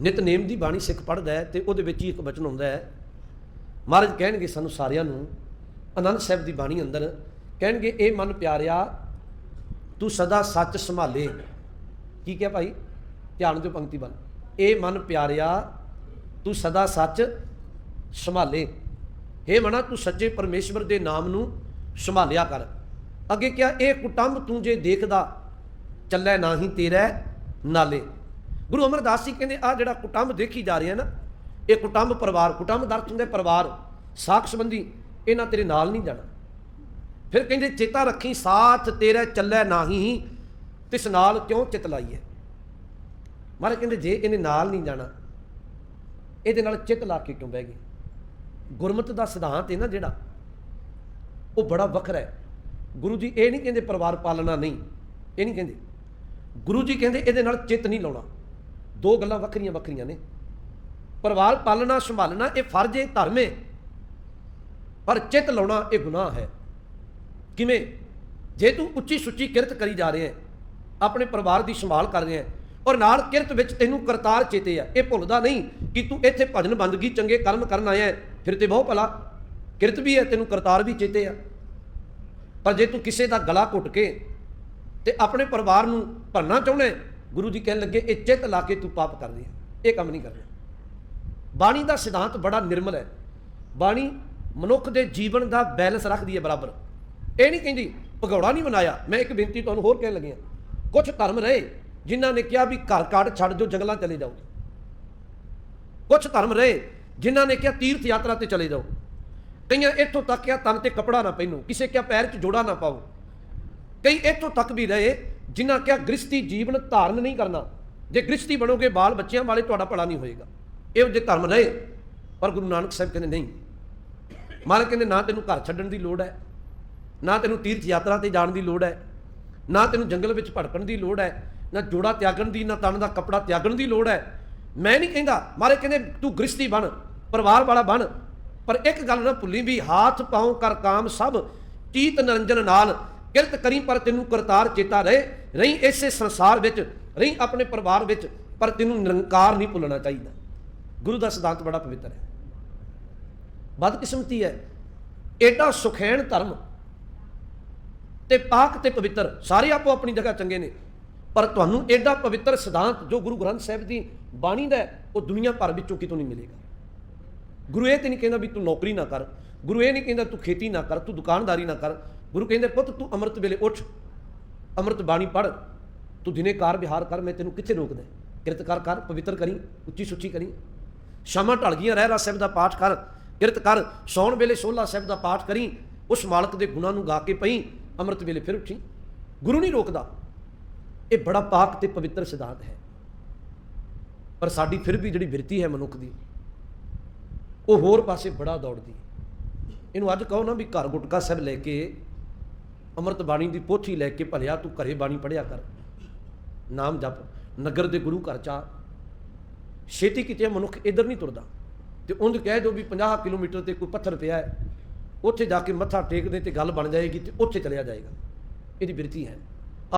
ਨਿਤਨੇਮ ਦੀ ਬਾਣੀ ਸਿੱਖ ਪੜ੍ਹਦਾ ਹੈ ਤੇ ਉਹਦੇ ਵਿੱਚ ਹੀ ਇੱਕ ਬਚਨ ਹੁੰਦਾ ਹੈ। ਮਹਾਰਾਜ ਕਹਿਣਗੇ ਸਾਨੂੰ ਸਾਰਿਆਂ ਨੂੰ ਆਨੰਦ ਸਾਹਿਬ ਦੀ ਬਾਣੀ ਅੰਦਰ ਕਹਿਣਗੇ, ਇਹ ਮਨ ਪਿਆਰਿਆ, ਤੂੰ ਸਦਾ ਸੱਚ ਸੰਭਾਲੇ। ਕੀ ਕਿਹਾ ਭਾਈ? ਧਿਆਨ ਦਿਓ ਪੰਕਤੀ ਬਣ ਇਹ ਮਨ ਪਿਆਰਿਆ, ਤੂੰ ਸਦਾ ਸੱਚ ਸੰਭਾਲੇ। हे ਮਨਾ, ਤੂੰ ਸੱਚੇ ਪਰਮੇਸ਼ਵਰ ਦੇ ਨਾਮ ਨੂੰ ਸੰਭਾਲਿਆ ਕਰ। ਅੱਗੇ ਕਿਹਾ, ਇਹ ਕੁਟੰਬ ਤੂੰ ਜੇ ਦੇਖਦਾ, ਚੱਲੇ ਨਾਹੀ ਤੇਰਾ ਨਾਲੇ। ਗੁਰੂ ਅਮਰਦਾਸ ਜੀ ਕਹਿੰਦੇ ਆ ਜਿਹੜਾ ਕੁਟੰਬ ਦੇਖੀ ਜਾ ਰਿਹਾ ਨਾ, ਇਹ ਕੁਟੰਬ ਪਰਿਵਾਰ, ਕੁਟੰਬ ਦਾ ਅਰਥ ਹੁੰਦਾ ਪਰਿਵਾਰ, ਸਾਖ ਸੰਬੰਧੀ ਇਹਨਾਂ ਤੇਰੇ ਨਾਲ ਨਹੀਂ ਜਾਣਾ। ਫਿਰ ਕਹਿੰਦੇ, ਚੇਤਾ ਰੱਖੀ, ਸਾਥ ਤੇਰਾ ਚੱਲੇ ਨਾਹੀ, ਤਿਸ ਨਾਲ ਕਿਉਂ ਚਿਤ ਲਾਈਏ? ਮਹਾਰਾਜ ਕਹਿੰਦੇ, ਜੇ ਇਹਨੇ ਨਾਲ ਨਹੀਂ ਜਾਣਾ, ਇਹਦੇ ਨਾਲ ਚਿਤ ਲਾ ਕੇ ਕਿਉਂ ਬਹਿ ਗਏ ਗੁਰਮਤ ਦਾ ਸਿਧਾਂਤ ਹੈ ਨਾ ਜਿਹੜਾ, ਉਹ ਬੜਾ ਵੱਖਰਾ ਹੈ। ਗੁਰੂ ਜੀ ਇਹ ਨਹੀਂ ਕਹਿੰਦੇ ਪਰਿਵਾਰ ਪਾਲਣਾ ਨਹੀਂ, ਇਹ ਨਹੀਂ ਕਹਿੰਦੇ। ਗੁਰੂ ਜੀ ਕਹਿੰਦੇ, ਇਹਦੇ ਨਾਲ ਚਿਤ ਨਹੀਂ ਲਾਉਣਾ। ਦੋ ਗੱਲਾਂ ਵੱਖਰੀਆਂ ਵੱਖਰੀਆਂ ਨੇ। ਪਰਿਵਾਰ ਪਾਲਣਾ, ਸੰਭਾਲਣਾ, ਇਹ ਫਰਜ਼ ਹੈ, ਧਰਮ ਹੈ। ਪਰ ਚਿੱਤ ਲਾਉਣਾ ਇਹ ਗੁਨਾਹ ਹੈ। ਕਿਵੇਂ? ਜੇ ਤੂੰ ਉੱਚੀ ਸੁੱਚੀ ਕਿਰਤ ਕਰੀ ਜਾ ਰਿਹਾ ਹੈ, ਆਪਣੇ ਪਰਿਵਾਰ ਦੀ ਸੰਭਾਲ ਕਰ ਰਿਹਾ ਹੈ, ਔਰ ਨਾਲ ਕਿਰਤ ਵਿੱਚ ਤੈਨੂੰ ਕਰਤਾਰ ਚੇਤੇ ਆ, ਇਹ ਭੁੱਲਦਾ ਨਹੀਂ ਕਿ ਤੂੰ ਇੱਥੇ ਭਜਨ ਬੰਦਗੀ, ਚੰਗੇ ਕਰਮ ਕਰਨ ਆਇਆ ਹੈ, ਫਿਰ ਤੇ ਬਹੁਤ ਭਲਾ। ਕਿਰਤ ਵੀ ਹੈ, ਤੈਨੂੰ ਕਰਤਾਰ ਵੀ ਚੇਤੇ ਆ। ਪਰ ਜੇ ਤੂੰ ਕਿਸੇ ਦਾ ਗਲਾ ਘੁੱਟ ਕੇ ਤੇ ਆਪਣੇ ਪਰਿਵਾਰ ਨੂੰ ਭਰਨਾ ਚਾਹੁੰਦਾ ਗੁਰੂ ਜੀ ਕਹਿਣ ਲੱਗੇ, ਇਹ ਚਿੱਤ ਲਾ ਕੇ ਤੂੰ ਪਾਪ ਕਰਦੀ ਹੈ, ਇਹ ਕੰਮ ਨਹੀਂ ਕਰਨਾ। ਬਾਣੀ ਦਾ ਸਿਧਾਂਤ ਬੜਾ ਨਿਰਮਲ ਹੈ। ਬਾਣੀ ਮਨੁੱਖ ਦੇ ਜੀਵਨ ਦਾ ਬੈਲੈਂਸ ਰੱਖਦੀ ਹੈ ਬਰਾਬਰ। ਇਹ ਨਹੀਂ ਕਹਿੰਦੀ, ਭਗੌੜਾ ਨਹੀਂ ਬਣਾਇਆ ਮੈਂ ਇੱਕ ਬੇਨਤੀ ਤੁਹਾਨੂੰ ਹੋਰ ਕਹਿਣ ਲੱਗਿਆ ਕੁਝ ਧਰਮ ਰਹੇ ਜਿਨ੍ਹਾਂ ਨੇ ਕਿਹਾ ਵੀ ਘਰ ਕਾੜ ਛੱਡ ਦਿਓ ਜੰਗਲਾਂ ਚਲੇ ਜਾਓ। ਕੁਝ ਧਰਮ ਰਹੇ ਜਿਨ੍ਹਾਂ ਨੇ ਕਿਹਾ ਤੀਰਥ ਯਾਤਰਾ ਤੇ ਚਲੇ ਜਾਓ। ਕਈਆਂ ਇੱਥੋਂ ਤੱਕ ਕਿਹਾ ਤਨ ਤੇ ਕਪੜਾ ਨਾ ਪਹਿਨੋ, ਕਿਸੇ ਕਿਹਾ ਪੈਰ 'ਚ ਜੋੜਾ ਨਾ ਪਾਓ। ਕਈ ਇੱਥੋਂ ਤੱਕ ਵੀ ਰਹੇ ਜਿਨ੍ਹਾਂ ਕਿਹਾ ਗ੍ਰਸਤੀ ਜੀਵਨ ਧਾਰਨ ਨਹੀਂ ਕਰਨਾ, ਜੇ ਗ੍ਰਸਤੀ ਬਣੋਗੇ, ਬਾਲ ਬੱਚਿਆਂ ਵਾਲੇ ਤੁਹਾਡਾ ਭਲਾ ਨਹੀਂ ਹੋਏਗਾ। ਇਹ ਜੇ ਧਰਮ ਰਹੇ। ਪਰ ਗੁਰੂ ਨਾਨਕ ਸਾਹਿਬ ਕਹਿੰਦੇ, ਨਹੀਂ। ਮਹਾਰਾਜ ਕਹਿੰਦੇ, ਨਾ ਤੈਨੂੰ ਘਰ ਛੱਡਣ ਦੀ ਲੋੜ ਹੈ, ਨਾ ਤੈਨੂੰ ਤੀਰਥ ਯਾਤਰਾ ਤੇ ਜਾਣ ਦੀ ਲੋੜ ਹੈ, ਨਾ ਤੈਨੂੰ ਜੰਗਲ ਵਿੱਚ ਭਟਕਣ ਦੀ ਲੋੜ ਹੈ, ਨਾ ਜੋੜਾ ਤਿਆਗਣ ਦੀ, ਨਾ ਤਨ ਦਾ ਕਪੜਾ ਤਿਆਗਣ ਦੀ ਲੋੜ ਹੈ। ਮੈਂ ਨਹੀਂ ਕਹਿੰਦਾ, ਮਹਾਰਾਜ ਕਹਿੰਦੇ, ਤੂੰ ਗ੍ਰਸਤੀ ਬਣ, ਪਰਿਵਾਰ ਵਾਲਾ ਬਣ। ਪਰ ਇੱਕ ਗੱਲ ਨਾ ਭੁੱਲੀ ਵੀ, ਹਾਥ, ਪਾਉ, ਕਰ, ਕਾਮ ਸਭ ਚੀਤ, ਨਿਰੰਜਨ ਨਾਲ ਕਿਰਤ ਕਰੀ ਪਰ ਤੈਨੂੰ ਕਰਤਾਰ ਚੇਤਾ ਰਹੇ। ਰਹੀ ਇਸੇ ਸੰਸਾਰ ਵਿੱਚ, ਰਹੀ ਆਪਣੇ ਪਰਿਵਾਰ ਵਿੱਚ, ਪਰ ਤੈਨੂੰ ਨਿਰੰਕਾਰ ਨਹੀਂ ਭੁੱਲਣਾ ਚਾਹੀਦਾ। ਗੁਰੂ ਦਾ ਸਿਧਾਂਤ ਬੜਾ ਪਵਿੱਤਰ ਹੈ। ਬਦਕਿਸਮਤੀ ਹੈ। ਐਡਾ ਸੁਖੈਣ ਧਰਮ ਤੇ ਪਾਕ ਤੇ ਪਵਿੱਤਰ, ਸਾਰੇ ਆਪੋ ਆਪਣੀ ਜਗ੍ਹਾ ਚੰਗੇ ਨੇ। ਪਰ ਤੁਹਾਨੂੰ ਐਡਾ ਪਵਿੱਤਰ ਸਿਧਾਂਤ ਜੋ ਗੁਰੂ ਗ੍ਰੰਥ ਸਾਹਿਬ ਦੀ ਬਾਣੀ ਦਾ ਉਹ ਦੁਨੀਆ ਭਰ ਵਿੱਚੋਂ ਕਿਤੋਂ ਨਹੀਂ ਮਿਲੇਗਾ। ਗੁਰੂ ਇਹ ਤੇ ਨਹੀਂ ਕਹਿੰਦਾ ਵੀ ਤੂੰ ਨੌਕਰੀ ਨਾ ਕਰ। ਗੁਰੂ ਇਹ ਨਹੀਂ ਕਹਿੰਦਾ ਤੂੰ ਖੇਤੀ ਨਾ ਕਰ, ਤੂੰ ਦੁਕਾਨਦਾਰੀ ਨਾ ਕਰ। ਗੁਰੂ ਕਹਿੰਦੇ, ਪੁੱਤ, ਤੂੰ ਅੰਮ੍ਰਿਤ ਵੇਲੇ ਉੱਠ, ਅੰਮ੍ਰਿਤ ਬਾਣੀ ਪੜ ਤੂੰ ਦਿਨੇ ਕਾਰ ਵਿਹਾਰ ਕਰ, ਮੈਂ ਤੈਨੂੰ ਕਿੱਥੇ ਰੋਕਦਾ? ਕਿਰਤ ਕਰ ਕਰ ਪਵਿੱਤਰ ਕਰੀ, ਉੱਚੀ ਸੁੱਚੀ ਕਰੀ। ਸ਼ਾਮਾਂ ਢਲ ਗਈਆਂ ਰਹਿ ਰਾ ਸਾਹਿਬ ਦਾ ਪਾਠ ਕਰ ਕਿਰਤ ਕਰ ਸੌਣ ਵੇਲੇ ਸੋਲਾ ਸਾਹਿਬ ਦਾ ਪਾਠ ਕਰੀ, ਉਸ ਮਾਲਕ ਦੇ ਗੁਣਾਂ ਨੂੰ ਗਾ ਕੇ ਪਈ, ਅੰਮ੍ਰਿਤ ਵੇਲੇ ਫਿਰ ਉੱਠੀ। ਗੁਰੂ ਨਹੀਂ ਰੋਕਦਾ। ਇਹ ਬੜਾ ਪਾਕ ਤੇ ਪਵਿੱਤਰ ਸਿਧਾਂਤ ਹੈ। ਪਰ ਸਾਡੀ ਫਿਰ ਵੀ ਜਿਹੜੀ ਬਿਰਤੀ ਹੈ ਮਨੁੱਖ ਦੀ, ਉਹ ਹੋਰ ਪਾਸੇ ਬੜਾ ਦੌੜਦੀ ਇਹਨੂੰ ਅੱਜ ਕਹੋ ਨਾ ਵੀ ਘਰ ਗੁਟਕਾ ਸਾਹਿਬ ਲੈ ਕੇ ਅੰਮ੍ਰਿਤ ਬਾਣੀ ਦੀ ਪੋਥੀ ਲੈ ਕੇ ਭਲਿਆ ਤੂੰ ਘਰੇ ਬਾਣੀ ਪੜਿਆ ਕਰ। ਨਾਮ ਜਪ। ਨਗਰ ਦੇ ਗੁਰੂ ਘਰ ਚਾ ਛੇਤੀ ਕਿਤੇ ਮਨੁੱਖ ਇਧਰ ਨਹੀਂ ਤੁਰਦਾ। ਤੇ ਉਹਨੂੰ ਕਹਿ ਦਿਓ ਵੀ 50 ਕਿਲੋਮੀਟਰ ਤੇ ਕੋਈ ਪੱਥਰ ਪਿਆ ਹੈ। ਉੱਥੇ ਜਾ ਕੇ ਮੱਥਾ ਟੇਕਦੇ ਤੇ ਗੱਲ ਬਣ ਜਾਏਗੀ ਤੇ ਉੱਥੇ ਚਲਿਆ ਜਾਏਗਾ। ਇਹਦੀ ਬਿਰਤੀ ਹੈ।